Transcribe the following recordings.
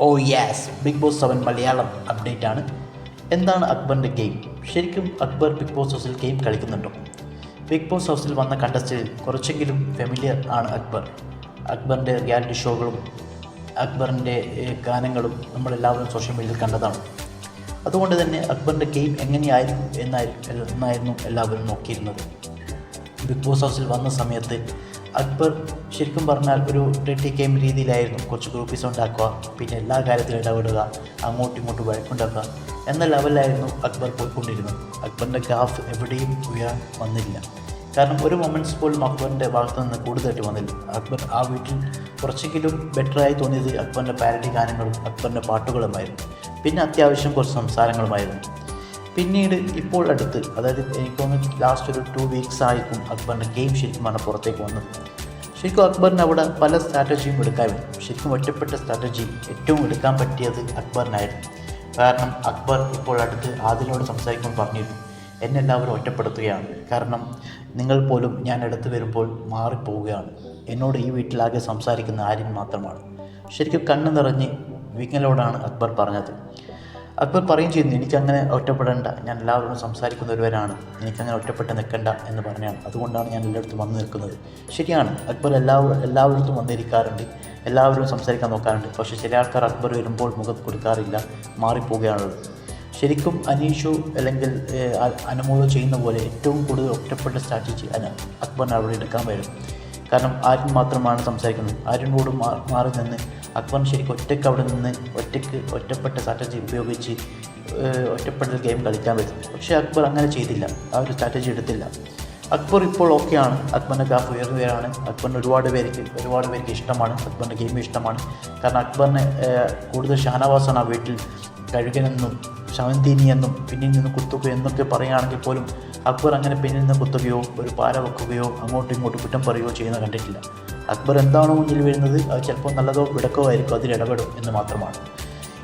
ഓ യാസ് Bigg Boss seven Malayalam update ആണ്. എന്താണ് അക്ബറിന്റെ ഗെയിം ശരിക്കും അക്ബർ ബിഗ് ബോസ് ഹൗസിൽ ഗെയിം കളിക്കുന്നുണ്ടോ? ബിഗ് ബോസ് ഹൗസിൽ വന്ന കണ്ടസ്റ്റിൽ കുറച്ചെങ്കിലും ഫെമിലിയർ ആണ് അക്ബർ. അക്ബറിന്റെ റിയാലിറ്റി ഷോകളും അക്ബറിന്റെ ഗാനങ്ങളും നമ്മളെല്ലാവരും സോഷ്യൽ മീഡിയയിൽ കണ്ടതാണ്. അതുകൊണ്ട് തന്നെ അക്ബറിന്റെ ഗെയിം എങ്ങനെയായിരുന്നു എന്നായിരുന്നു എന്നായിരുന്നു എല്ലാവരും നോക്കിയിരുന്നത്. ബിഗ് ബോസ് ഹൗസിൽ വന്ന സമയത്ത് അക്ബർ ശരിക്കും പറഞ്ഞാൽ ഒരു ഡെട്ടി ഗെയിം രീതിയിലായിരുന്നു കുറച്ച് ഗ്രൂപ്പീസ് ഉണ്ടാക്കുക പിന്നെ എല്ലാ കാര്യത്തിലും ഇടപെടുക അങ്ങോട്ടും ഇങ്ങോട്ടും വഴക്കുണ്ടാക്കുക. എന്ന ലെവലിലായിരുന്നു അക്ബർ പോയിക്കൊണ്ടിരുന്നത്. അക്ബറിന്റെ ഗ്രാഫ് എവിടെയും ഉയരാൻ വന്നില്ല. കാരണം ഒരു മൊമെന്റ്സ് പോലും അക്ബറിന്റെ ഭാഗത്തു നിന്ന് കൂടുതലായിട്ട് വന്നില്ല. അക്ബർ ആ വീട്ടിൽ കുറച്ചെങ്കിലും ബെറ്ററായി തോന്നിയത് അക്ബറിന്റെ പാരഡി ഗാനങ്ങളും അക്ബറിന്റെ പാട്ടുകളുമായിരുന്നു. പിന്നെ അത്യാവശ്യം കുറച്ച് സംസാരങ്ങളുമായിരുന്നു. പിന്നീട് ഇപ്പോൾ അടുത്ത് അതായത് എനിക്ക് തോന്നുന്നു ലാസ്റ്റ് ഒരു ടു വീക്സ് ആയിരിക്കും അക്ബറിന്റെ ഗെയിം ശരിക്കുമാണ് പുറത്തേക്ക് വന്നത്. ശരിക്കും അക്ബറിന് അവിടെ പല സ്ട്രാറ്റജിയും എടുക്കാമായിരുന്നു ശരിക്കും ഒറ്റപ്പെട്ട സ്ട്രാറ്റജി ഏറ്റവും എടുക്കാൻ പറ്റിയത് അക്ബറിനായിരുന്നു. കാരണം അക്ബർ ഇപ്പോൾ അടുത്ത് ആദിലോട് സംസാരിക്കുമ്പോൾ പറഞ്ഞിരുന്നു എന്നെ എല്ലാവരും ഒറ്റപ്പെടുത്തുകയാണ്. കാരണം നിങ്ങൾ പോലും ഞാൻ അടുത്ത് വരുമ്പോൾ മാറിപ്പോവുകയാണ്. എന്നോട് ഈ വീട്ടിലാകെ സംസാരിക്കുന്ന ആര്യൻ മാത്രമാണ്. ശരിക്കും കണ്ണ് നിറഞ്ഞ് വിങ്ങലോടാണ് അക്ബർ പറഞ്ഞത്. അക്ബർ പറയും ചെയ്യുന്നു എനിക്കങ്ങനെ ഒറ്റപ്പെടേണ്ട. ഞാൻ എല്ലാവരോടും സംസാരിക്കുന്ന ഒരുവരാണ് എനിക്കങ്ങനെ ഒറ്റപ്പെട്ട് നിൽക്കണ്ട എന്ന് പറഞ്ഞാണ്. അതുകൊണ്ടാണ് ഞാൻ എല്ലായിടത്തും വന്ന് നിൽക്കുന്നത്. ശരിയാണ്. അക്ബർ എല്ലാവരും എല്ലാവരിടത്തും വന്നിരിക്കാറുണ്ട്. എല്ലാവരും സംസാരിക്കാൻ നോക്കാറുണ്ട്. പക്ഷേ ചില ആൾക്കാർ അക്ബർ വരുമ്പോൾ മുഖം കൊടുക്കാറില്ല. മാറിപ്പോവുകയാണുള്ളത്. ശരിക്കും അനീഷു അല്ലെങ്കിൽ അനുമോദം ചെയ്യുന്ന പോലെ ഏറ്റവും കൂടുതൽ ഒറ്റപ്പെട്ട സ്ട്രാറ്റജി അക്ബറിന് അവിടെ എടുക്കാൻ വരും. കാരണം ആര്യൻ മാത്രമാണ് സംസാരിക്കുന്നത്. ആര്യനോട് മാറി നിന്ന് അക്ബറിന് ശരിക്കും ഒറ്റയ്ക്ക് അവിടെ നിന്ന് ഒറ്റയ്ക്ക് ഒറ്റപ്പെട്ട സ്ട്രാറ്റജി ഉപയോഗിച്ച് ഒറ്റപ്പെട്ട ഗെയിം കളിക്കാൻ പറ്റും. പക്ഷേ അക്ബർ അങ്ങനെ ചെയ്തില്ല. ആ ഒരു സ്ട്രാറ്റജി എടുത്തില്ല. അക്ബർ ഇപ്പോൾ ഓക്കെയാണ് അക്ബറിന്റെ ഗ്രാഫ് ഉയർന്നുകയാണ് അക്ബറിന് ഒരുപാട് പേർക്ക് ഒരുപാട് പേർക്ക് ഇഷ്ടമാണ്. അക്ബറിന്റെ ഗെയിം ഇഷ്ടമാണ്. കാരണം അക്ബറിന് കൂടുതൽ ഷാനവാസാണ് ആ വീട്ടിൽ. കഴുകനെന്നും ശവന്തീനി എന്നും പിന്നിൽ നിന്ന് കുത്തുക്കു എന്നൊക്കെ പറയുകയാണെങ്കിൽ പോലും അക്ബർ അങ്ങനെ പിന്നിൽ നിന്ന് കുത്തുകയോ ഒരു പാര വെക്കുകയോ അങ്ങോട്ടും ഇങ്ങോട്ടും കുറ്റം പറയുകയോ ചെയ്യുന്ന കണ്ടിട്ടില്ല. അക്ബർ എന്താണോ മുന്നിൽ വരുന്നത് അത് ചിലപ്പോൾ നല്ലതോ വിടക്കോ ആയിരിക്കും അതിൽ ഇടപെടും എന്ന് മാത്രമാണ്.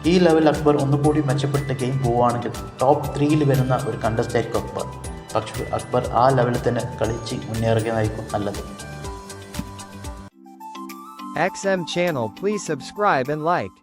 ഈ ലെവൽ അക്ബർ ഒന്നുകൂടി മെച്ചപ്പെട്ട ഗെയിം പോവുകയാണെങ്കിൽ ടോപ്പ് ത്രീയിൽ വരുന്ന ഒരു കണ്ടസ്റ്റായിരിക്കും അക്ബർ. പക്ഷേ അക്ബർ ആ ലെവലിൽ തന്നെ കളിച്ച് മുന്നേറുകയായിരിക്കും നല്ലത്. XM channel please subscribe and like.